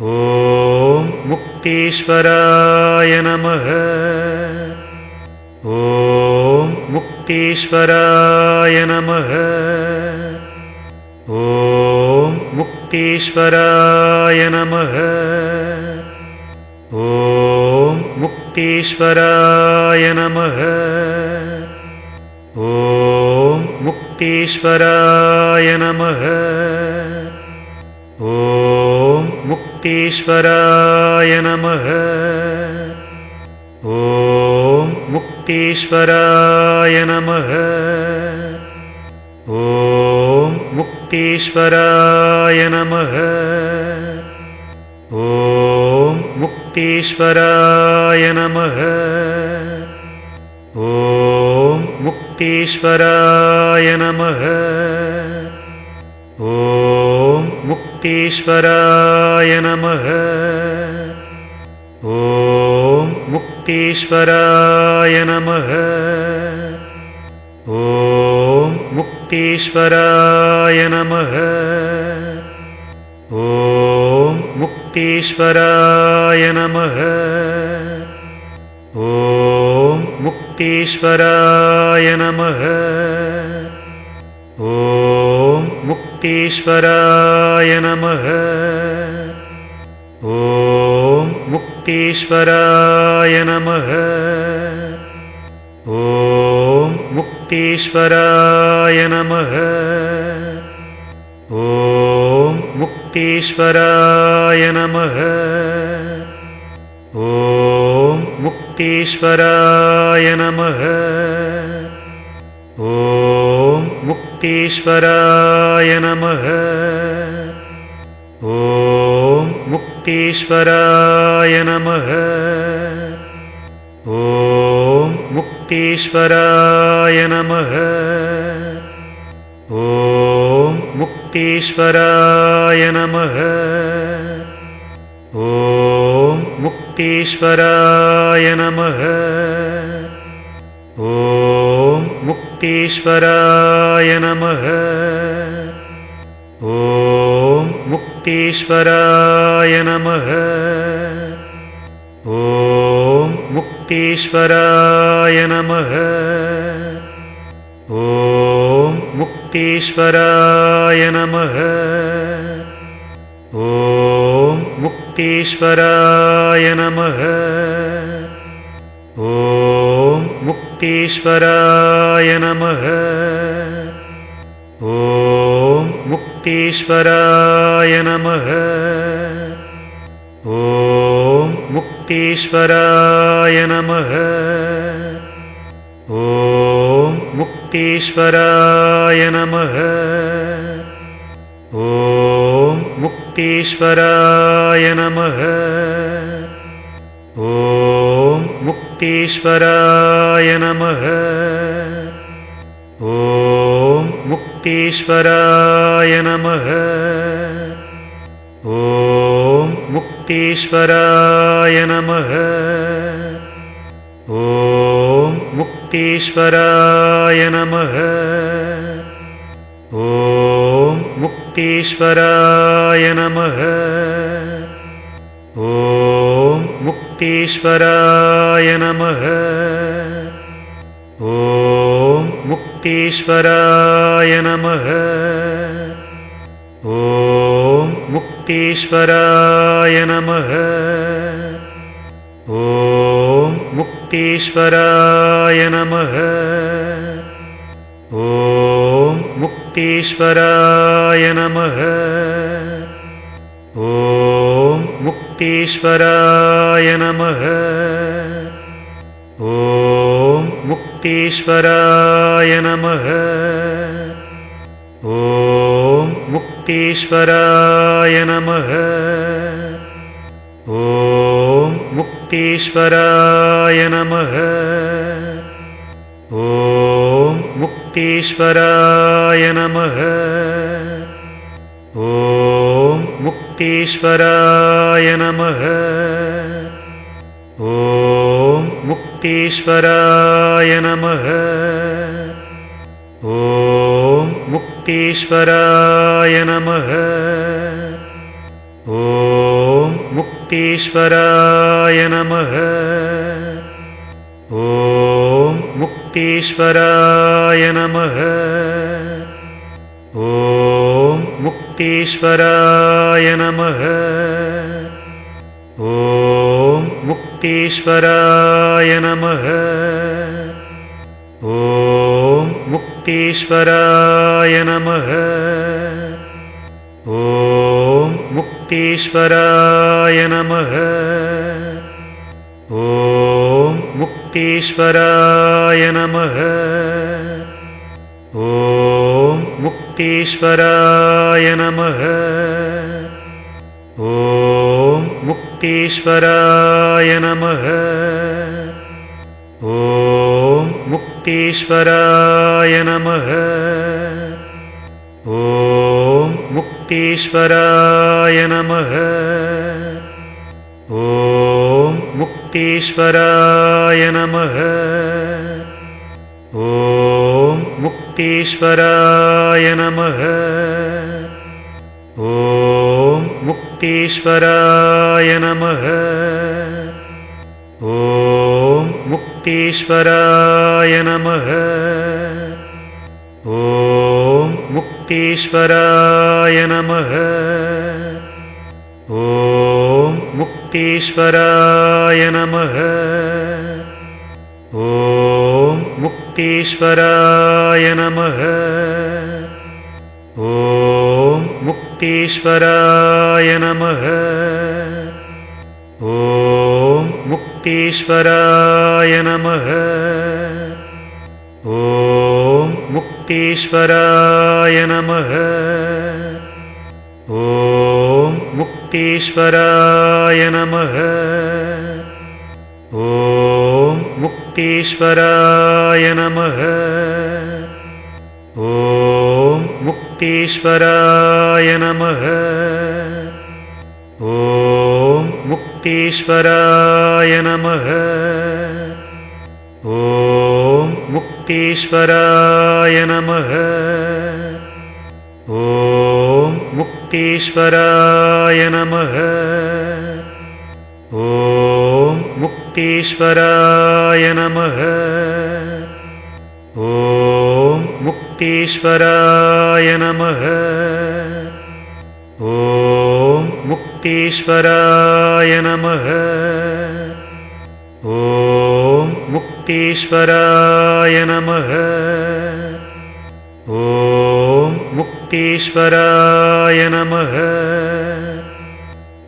ॐ मुक्तीश्वराय नमः। ॐ मुक्तीश्वराय नमः। ॐ मुक्तीश्वराय नमः। ॐ मुक्तीश्वराय नमः। ॐ मुक्तीश्वराय नमः मुक्तीश्वराय नमः। ॐ मुक्तीश्वराय नमः। ॐ मुक्तीश्वराय नमः। ॐ मुक्तीश्वराय नमः। ॐ मुक्तीश्वराय नमः। ॐ मुक्तीश्वराय नमः। ॐ मुक्तीश्वराय नमः। ॐ मुक्तीश्वराय नमः। ॐ मुक्तीश्वराय नमः। ॐ मुक्तीश्वराय नमः। ॐ मुक्तीश्वराय नमः मुक्तीश्वराय नमः। ॐ मुक्तीश्वराय नमः। ॐ मुक्तीश्वराय नमः। ॐ मुक्तीश्वराय नमः। ॐ मुक्तीश्वराय नमः मुक्तीश्वराय नमः। ॐ मुक्तीश्वराय नमः। ॐ मुक्तीश्वराय नमः। ॐ मुक्तीश्वराय नमः। ॐ मुक्तीश्वराय नमः मुक्तीश्वराय नमः। ॐ मुक्तीश्वराय नमः। ॐ मुक्तीश्वराय नमः। ॐ मुक्तीश्वराय नमः। ॐ मुक्तीश्वराय नमः। ॐ ॐ मुक्तीश्वराय नमः। ॐ मुक्तीश्वराय नमः। ॐ मुक्तीश्वराय नमः। ॐ मुक्तीश्वराय नमः मुक्तीश्वराय नमः। ॐ मुक्तीश्वराय नमः। ॐ मुक्तीश्वराय नमः। ॐ मुक्तीश्वराय नमः। ॐ मुक्तीश्वराय नमः। ॐ मुक्तीश्वराय नमः। ॐ मुक्तीश्वराय नमः। ॐ मुक्तीश्वराय नमः। ॐ मुक्तीश्वराय नमः। ॐ मुक्तीश्वराय नमः। ॐ मुक्तीश्वराय ॐ मुक्तीश्वराय नमः। ॐ मुक्तीश्वराय नमः। ॐ मुक्तीश्वराय नमः। ॐ मुक्तीश्वराय नमः। ॐ मुक्तीश्वराय नमः मुक्तीश्वराय नमः। ॐ मुक्तीश्वराय नमः। ॐ मुक्तीश्वराय नमः। ॐ मुक्तीश्वराय नमः। ॐ मुक्तीश्वराय नमः मुक्तीश्वराय नमः। ॐ मुक्तीश्वराय नमः। ॐ मुक्तीश्वराय नमः। ॐ मुक्तीश्वराय नमः। ॐ मुक्तीश्वराय नमः। ॐ मुक्तीश्वराय नमः। ॐ मुक्तीश्वराय नमः। ॐ मुक्तीश्वराय नमः। ॐ मुक्तीश्वराय नमः। ॐ मुक्तीश्वराय नमः ॐ मुक्तीश्वराय नमः। ॐ मुक्तीश्वराय नमः। ॐ मुक्तीश्वराय नमः। ॐ मुक्तीश्वराय नमः। ॐ मुक्तीश्वराय नमः। ॐ मुक्तीश्वराय नमः। ॐ मुक्तीश्वराय नमः। ॐ मुक्तीश्वराय नमः। ॐ मुक्तीश्वराय नमः। ॐ मुक्तीश्वराय नमः मुक्तीश्वराय नमः। ॐ मुक्तीश्वराय नमः। ॐ मुक्तीश्वराय नमः। ॐ मुक्तीश्वराय नमः। ॐ मुक्तीश्वराय नमः। ॐ मुक्तीश्वराय ॐ मुक्तीश्वराय नमः।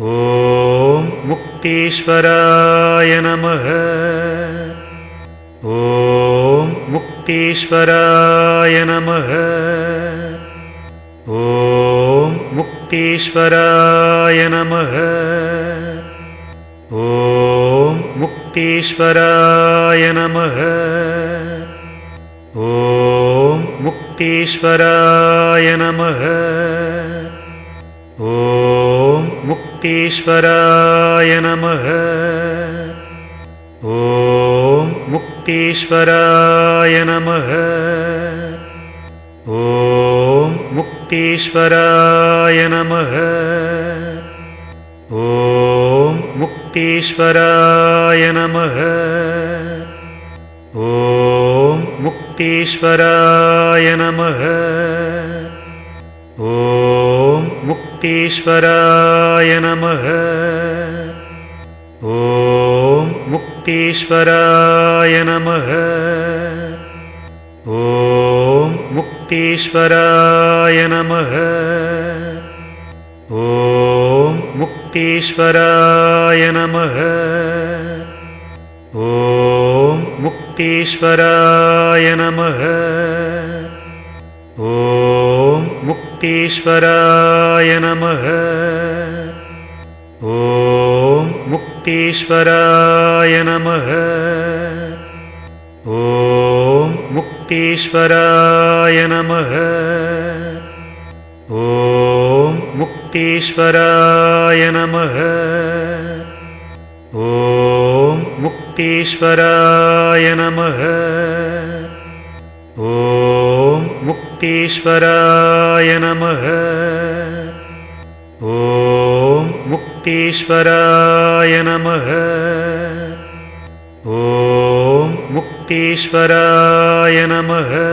ॐ मुक्तीश्वराय नमः। ॐ मुक्तीश्वराय नमः। ॐ मुक्तीश्वराय नमः। ॐ मुक्तीश्वराय नमः ॐ मुक्तीश्वराय नमः। ॐ मुक्तीश्वराय नमः। ॐ मुक्तीश्वराय नमः। ॐ मुक्तीश्वराय नमः। ॐ मुक्तीश्वराय नमः मुक्तीश्वराय नमः। ॐ मुक्तीश्वराय नमः। ॐ मुक्तीश्वराय नमः। ॐ मुक्तीश्वराय नमः। ॐ मुक्तीश्वराय नमः मुक्तीश्वराय नमः। ॐ मुक्तीश्वराय नमः। ॐ मुक्तीश्वराय नमः। ॐ मुक्तीश्वराय नमः। ॐ मुक्तीश्वराय नमः। ॐ मुक्तीश्वराय ॐ मुक्तीश्वराय नमः। ॐ मुक्तीश्वराय नमः। ॐ मुक्तीश्वराय नमः